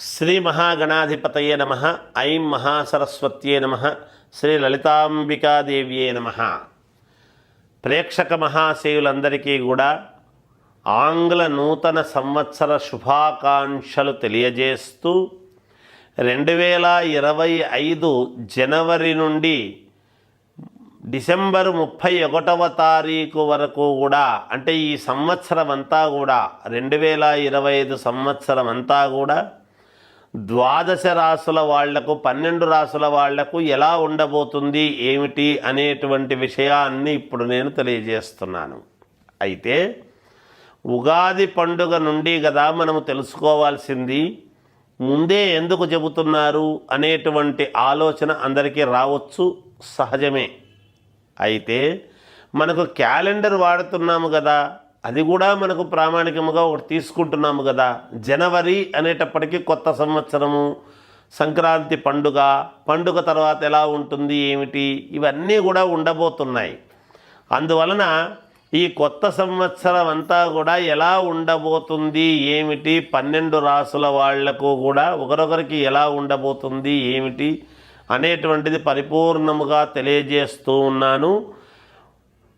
శ్రీ మహాగణాధిపతయే నమ ఐం మహాసరస్వత్యే నమ శ్రీ లలితాంబికాదేవ్యే నమ. ప్రేక్షక మహాశయులందరికీ కూడా ఆంగ్ల నూతన సంవత్సర శుభాకాంక్షలు తెలియజేస్తూ రెండు వేల ఇరవై ఐదు జనవరి నుండి డిసెంబర్ ముప్పై ఒకటవ తారీఖు వరకు కూడా అంటే ఈ సంవత్సరం అంతా కూడా రెండు వేల ఇరవై ఐదు సంవత్సరం అంతా కూడా ద్వాదశ రాసుల వాళ్ళకు పన్నెండు రాసుల వాళ్ళకు ఎలా ఉండబోతుంది ఏమిటి అనేటువంటి విషయాన్ని ఇప్పుడు నేను తెలియజేస్తున్నాను. అయితే ఉగాది పండుగ నుండి కదా మనము తెలుసుకోవాల్సింది ముందే ఎందుకు చెబుతున్నారు అనేటువంటి ఆలోచన అందరికీ రావచ్చు సహజమే. అయితే మనకు క్యాలెండర్ వాడుతున్నాము కదా అది కూడా మనకు ప్రామాణికముగా ఒకటి తీసుకుంటున్నాము కదా. జనవరి అనేటప్పటికీ కొత్త సంవత్సరము సంక్రాంతి పండుగ పండుగ తర్వాత ఎలా ఉంటుంది ఏమిటి ఇవన్నీ కూడా ఉండబోతున్నాయి. అందువలన ఈ కొత్త సంవత్సరం అంతా కూడా ఎలా ఉండబోతుంది ఏమిటి పన్నెండు రాసుల వాళ్ళకు కూడా ఒకరొకరికి ఎలా ఉండబోతుంది ఏమిటి అనేటువంటిది పరిపూర్ణముగా తెలియజేస్తూ ఉన్నాను.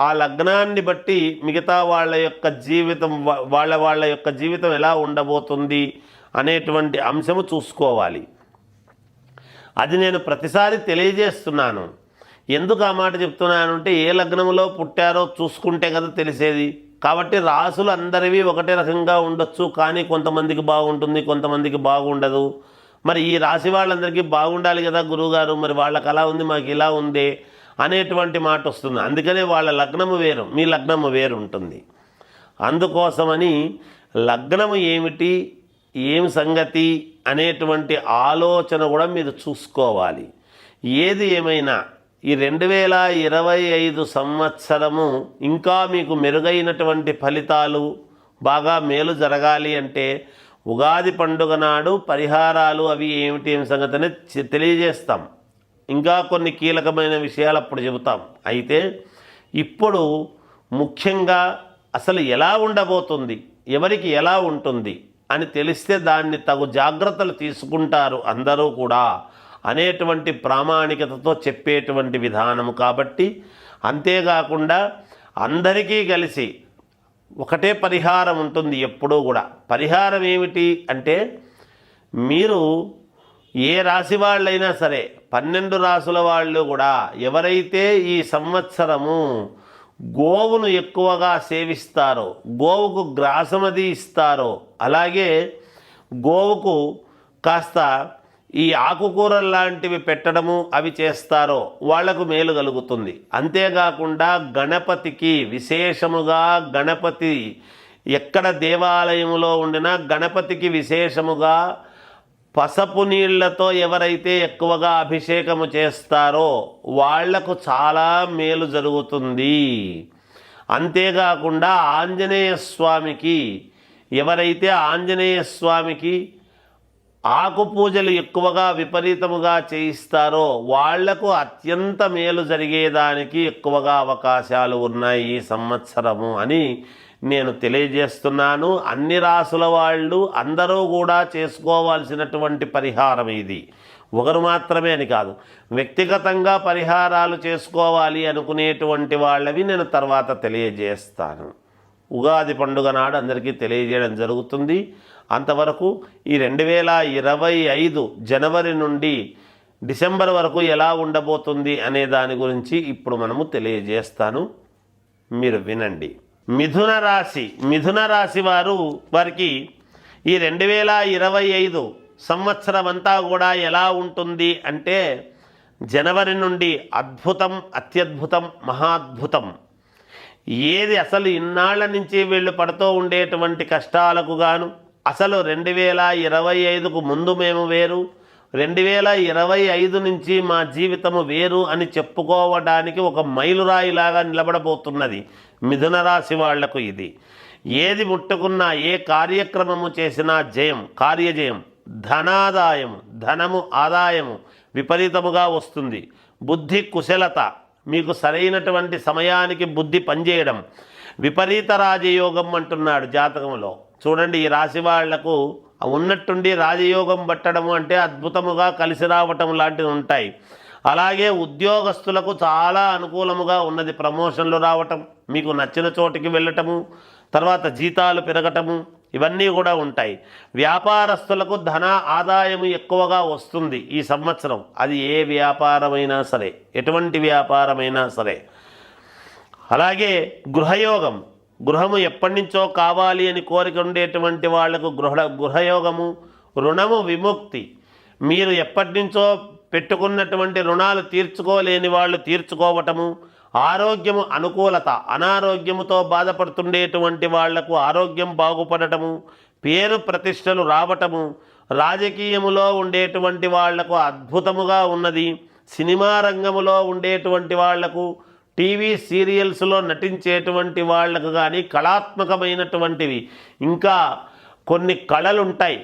ఆ లగ్నాన్ని బట్టి మిగతా వాళ్ళ యొక్క జీవితం వాళ్ళ వాళ్ళ యొక్క జీవితం ఎలా ఉండబోతుంది అనేటువంటి అంశము చూసుకోవాలి. అది నేను ప్రతిసారి తెలియజేస్తున్నాను. ఎందుకు ఆ మాట చెప్తున్నానంటే ఏ లగ్నంలో పుట్టారో చూసుకుంటే కదా తెలిసేది. కాబట్టి రాసులు అందరివి ఒకటే రకంగా ఉండొచ్చు కానీ కొంతమందికి బాగుంటుంది కొంతమందికి బాగుండదు. మరి ఈ రాశి వాళ్ళందరికీ బాగుండాలి కదా గురువుగారు? మరి వాళ్ళకి అలా ఉంది మాకు ఇలా ఉంది. అనేటువంటి మాట వస్తుంది. అందుకనే వాళ్ళ లగ్నము వేరు. మీ లగ్నము వేరు ఉంటుంది. అందుకోసమని లగ్నము ఏమిటి ఏం సంగతి అనేటువంటి ఆలోచన కూడా మీరు చూసుకోవాలి. ఏది ఏమైనా ఈ రెండు వేల ఇరవై ఐదు సంవత్సరము ఇంకా మీకు మెరుగైనటువంటి ఫలితాలు బాగా మేలు జరగాలి అంటే ఉగాది పండుగ నాడు పరిహారాలు అవి ఏమిటి ఏమి సంగతి అనేది తెలియజేస్తాం. ఇంకా కొన్ని కీలకమైన విషయాలు అప్పుడు చెబుతాం. అయితే ఇప్పుడు ముఖ్యంగా అసలు ఎలా ఉండబోతుంది? ఎవరికి ఎలా ఉంటుంది? అని తెలిస్తే దాన్ని తగు జాగ్రత్తలు తీసుకుంటారు అందరూ కూడా అనేటువంటి ప్రామాణికతతో చెప్పేటువంటి విధానము కాబట్టి అంతేకాకుండా అందరికీ కలిసి ఒకటే పరిహారం ఉంటుంది ఎప్పుడూ కూడా. పరిహారం ఏమిటి అంటే మీరు ఏ రాశి వాళ్ళైనా సరే పన్నెండు రాసుల వాళ్ళు కూడా ఎవరైతే ఈ సంవత్సరము గోవును ఎక్కువగా సేవిస్తారో గోవుకు గ్రాసమది ఇస్తారో అలాగే గోవుకు కాస్త ఈ ఆకుకూరలు లాంటివి పెట్టడము అవి చేస్తారో వాళ్ళకు మేలు కలుగుతుంది. అంతేకాకుండా గణపతికి విశేషముగా గణపతి ఎక్కడ దేవాలయంలో ఉండినా గణపతికి విశేషముగా పసపు నీళ్ళతో ఎవరైతే ఎక్కువగా అభిషేకము చేస్తారో వాళ్ళకు చాలా మేలు జరుగుతుంది. అంతేకాకుండా ఆంజనేయ స్వామికి ఎవరైతే ఆంజనేయ స్వామికి ఆకు పూజలు ఎక్కువగా విపరీతముగా చేయిస్తారో వాళ్ళకు అత్యంత మేలు జరిగేదానికి ఎక్కువగా అవకాశాలు ఉన్నాయి ఈ సంవత్సరము అని నేను తెలియజేస్తున్నాను అన్ని రాసుల వాళ్ళు అందరూ కూడా చేసుకోవాల్సినటువంటి పరిహారం ఇది. ఒకరు మాత్రమే అని కాదు వ్యక్తిగతంగా పరిహారాలు చేసుకోవాలి అనుకునేటువంటి వాళ్ళవి నేను తర్వాత తెలియజేస్తాను. ఉగాది పండుగ నాడు అందరికీ తెలియజేయడం జరుగుతుంది. అంతవరకు ఈ రెండు వేల ఇరవై ఐదు జనవరి నుండి డిసెంబర్ వరకు ఎలా ఉండబోతుంది అనే దాని గురించి ఇప్పుడు మనము తెలియజేస్తాను. మీరు వినండి. మిథున రాశి మిథున రాశి వారు వారికి ఈ రెండు వేల ఇరవై ఐదు సంవత్సరం అంతా కూడా ఎలా ఉంటుంది అంటే జనవరి నుండి అద్భుతం అత్యద్భుతం మహాద్భుతం. ఏది అసలు ఇన్నాళ్ళ నుంచి వీళ్ళు పడుతూ ఉండేటువంటి కష్టాలకు గాను అసలు రెండు వేల ఇరవై ఐదుకు ముందు మేము వేరు రెండు వేల ఇరవై ఐదు నుంచి మా జీవితము వేరు అని చెప్పుకోవడానికి ఒక మైలురాయిలాగా నిలబడబోతున్నది మిథున రాశి వాళ్ళకు ఇది. ఏది ముట్టుకున్నా ఏ కార్యక్రమము చేసినా జయం కార్యజయం ధనాదాయము ధనము ఆదాయము విపరీతముగా వస్తుంది. బుద్ధి కుశలత మీకు సరైనటువంటి సమయానికి బుద్ధి పనిచేయడం. విపరీత రాజయోగం అంటున్నాడు జాతకంలో. చూడండి ఈ రాశి వాళ్ళకు ఉన్నట్టుండి రాజయోగం పట్టడము అంటే అద్భుతముగా కలిసి రావటం లాంటివి ఉంటాయి. అలాగే ఉద్యోగస్తులకు చాలా అనుకూలముగా ఉన్నది ప్రమోషన్లు రావటం మీకు నచ్చిన చోటికి వెళ్ళటము తర్వాత జీతాలు పెరగటము ఇవన్నీ కూడా ఉంటాయి. వ్యాపారస్తులకు ధన ఆదాయము ఎక్కువగా వస్తుంది ఈ సంవత్సరం. అది ఏ వ్యాపారమైనా సరే ఎటువంటి వ్యాపారమైనా సరే. అలాగే గృహయోగం. గృహము ఎప్పటి నుంచో కావాలి అని కోరిక ఉండేటువంటి వాళ్ళకు గృహ గృహయోగము రుణము విముక్తి. మీరు ఎప్పటి నుంచో పెట్టుకున్నటువంటి రుణాలు తీర్చుకోలేని వాళ్ళు తీర్చుకోవటము ఆరోగ్యము అనుకూలత అనారోగ్యముతో బాధపడుతుండేటువంటి వాళ్ళకు ఆరోగ్యం బాగుపడటము పేరు ప్రతిష్టలు రావటము రాజకీయములో ఉండేటువంటి వాళ్ళకు అద్భుతముగా ఉన్నది సినిమా రంగములో ఉండేటువంటి వాళ్ళకు టీవీ సీరియల్స్లో నటించేటువంటి వాళ్ళకు కానీ కళాత్మకమైనటువంటివి. ఇంకా కొన్ని కళలు ఉంటాయి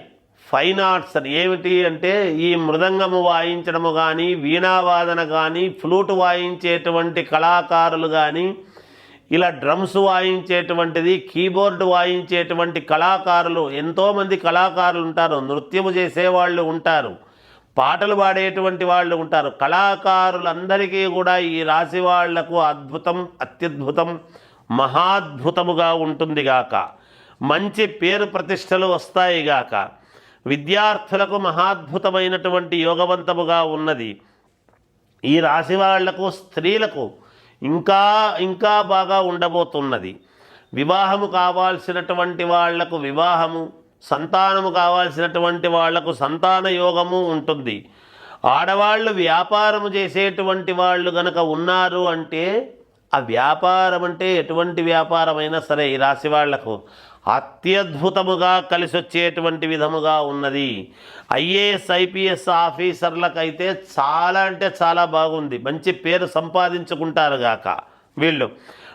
ఫైన్ ఆర్ట్స్ అని. ఏమిటి అంటే ఈ మృదంగము వాయించడము కానీ వీణావాదన కానీ ఫ్లూట్ వాయించేటువంటి కళాకారులు కానీ ఇలా డ్రమ్స్ వాయించేటువంటిది కీబోర్డ్ వాయించేటువంటి కళాకారులు ఎంతోమంది కళాకారులు ఉంటారు నృత్యము చేసేవాళ్ళు ఉంటారు. పాటలు పాడేటువంటి వాళ్ళు ఉంటారు. కళాకారులందరికీ కూడా ఈ రాశి వాళ్ళకు అద్భుతం అత్యద్భుతం మహాద్భుతముగా ఉంటుంది గాక. మంచి పేరు ప్రతిష్టలు వస్తాయి గాక. విద్యార్థులకు మహాద్భుతమైనటువంటి యోగవంతముగా ఉన్నది. ఈ రాశి వాళ్ళకు స్త్రీలకు ఇంకా ఇంకా బాగా ఉండబోతున్నది. వివాహము కావాల్సినటువంటి వాళ్ళకు వివాహము సంతానము కావాల్సినటువంటి వాళ్ళకు సంతాన యోగము ఉంటుంది. ఆడవాళ్ళు వ్యాపారము చేసేటువంటి వాళ్ళు గనక ఉన్నారు అంటే ఆ వ్యాపారం అంటే ఎటువంటి వ్యాపారమైనా సరే ఈ రాశి వాళ్ళకు అత్యద్భుతముగా కలిసి వచ్చేటువంటి విధముగా ఉన్నది. ఐఏఎస్ ఐపీఎస్ ఆఫీసర్లకైతే చాలా అంటే చాలా బాగుంది. మంచి పేరు సంపాదించుకుంటారు గాక వీళ్ళు.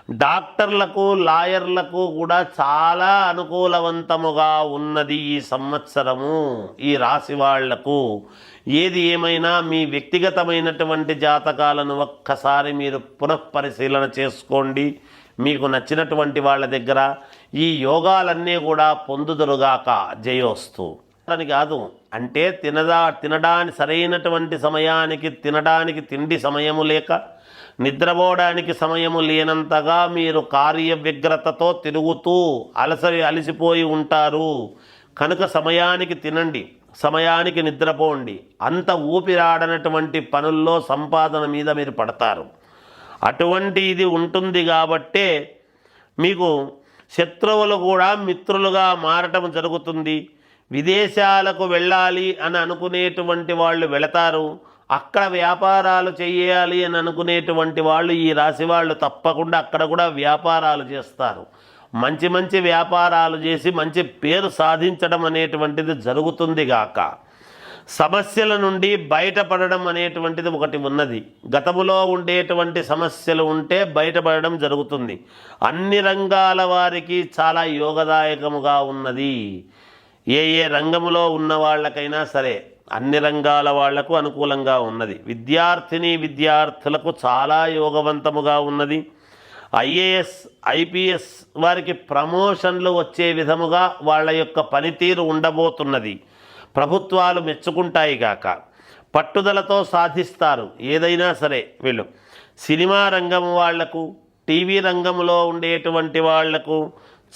డాక్టర్లకు లాయర్లకు కూడా చాలా అనుకూలవంతముగా ఉన్నది ఈ సంవత్సరము ఈ రాశి వాళ్ళకు. ఏది ఏమైనా మీ వ్యక్తిగతమైనటువంటి జాతకాలను ఒక్కసారి మీరు పునఃపరిశీలన చేసుకోండి. మీకు నచ్చినటువంటి వాళ్ళ దగ్గర ఈ యోగాలన్నీ కూడా పొందుదురుగాక. జయోస్తు. అని కాదు. అంటే తినదా తినడానికి సరైనటువంటి సమయానికి తినడానికి తిండి సమయము లేక నిద్రపోవడానికి సమయము లేనంతగా మీరు కార్య వ్యగ్రతతో తిరుగుతూ అలసరి అలసిపోయి ఉంటారు. కనుక సమయానికి తినండి సమయానికి నిద్రపోండి. అంత ఊపిరాడనటువంటి పనుల్లో సంపాదన మీద మీరు పడతారు. అటువంటి ఇది ఉంటుంది కాబట్టే మీకు శత్రువులు కూడా మిత్రులుగా మారటం జరుగుతుంది. విదేశాలకు వెళ్ళాలి అని అనుకునేటువంటి వాళ్ళు వెళతారు. అక్కడ వ్యాపారాలు చేయాలి అని అనుకునేటువంటి వాళ్ళు ఈ రాశి వాళ్ళు తప్పకుండా అక్కడ కూడా వ్యాపారాలు చేస్తారు. మంచి మంచి వ్యాపారాలు చేసి మంచి పేరు సాధించడం అనేటువంటిది జరుగుతుంది గాక. సమస్యల నుండి బయటపడడం అనేటువంటిది ఒకటి ఉన్నది. గతములో ఉండేటువంటి సమస్యలు ఉంటే బయటపడడం జరుగుతుంది. అన్ని రంగాల వారికి చాలా యోగదాయకముగా ఉన్నది. ఏ ఏ రంగములో ఉన్న వాళ్ళకైనా సరే అన్ని రంగాల వాళ్ళకు అనుకూలంగా ఉన్నది. విద్యార్థిని విద్యార్థులకు చాలా యోగవంతముగా ఉన్నది. ఐఏఎస్ ఐపీఎస్ వారికి ప్రమోషన్లు వచ్చే విధముగా వాళ్ళ యొక్క పనితీరు ఉండబోతున్నది. ప్రభుత్వాలు మెచ్చుకుంటాయి గాక. పట్టుదలతో సాధిస్తారు. ఏదైనా సరే వీళ్ళు. సినిమా రంగం వాళ్ళకు టీవీ రంగంలో ఉండేటువంటి వాళ్ళకు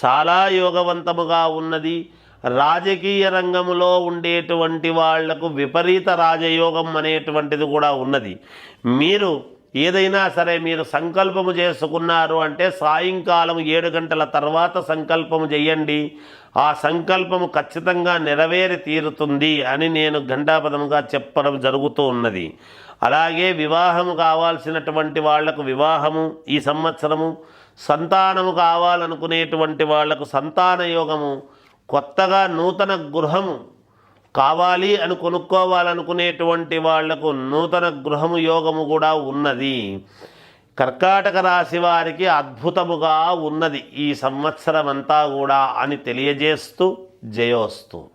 చాలా యోగవంతముగా ఉన్నది. రాజకీయ రంగంలో ఉండేటువంటి వాళ్ళకు విపరీత రాజయోగం అనేటువంటిది కూడా ఉన్నది. మీరు ఏదైనా సరే మీరు సంకల్పము చేసుకున్నారు అంటే సాయంకాలం ఏడు గంటల తర్వాత సంకల్పము చేయండి. ఆ సంకల్పము ఖచ్చితంగా నెరవేరి తీరుతుంది అని నేను ఘంటాపదముగా చెప్పడం జరుగుతూ ఉన్నది. అలాగే వివాహము కావాల్సినటువంటి వాళ్ళకు వివాహము ఈ సంవత్సరము సంతానము కావాలనుకునేటువంటి వాళ్ళకు సంతాన యోగము కొత్తగా నూతన గృహము కావాలి అని కొనుక్కోవాలనుకునేటువంటి వాళ్ళకు నూతన గృహము యోగము కూడా ఉన్నది. కర్కాటక రాశి వారికి అద్భుతముగా ఉన్నది ఈ సంవత్సరం అంతా కూడా అని తెలియజేస్తూ జయోస్తు.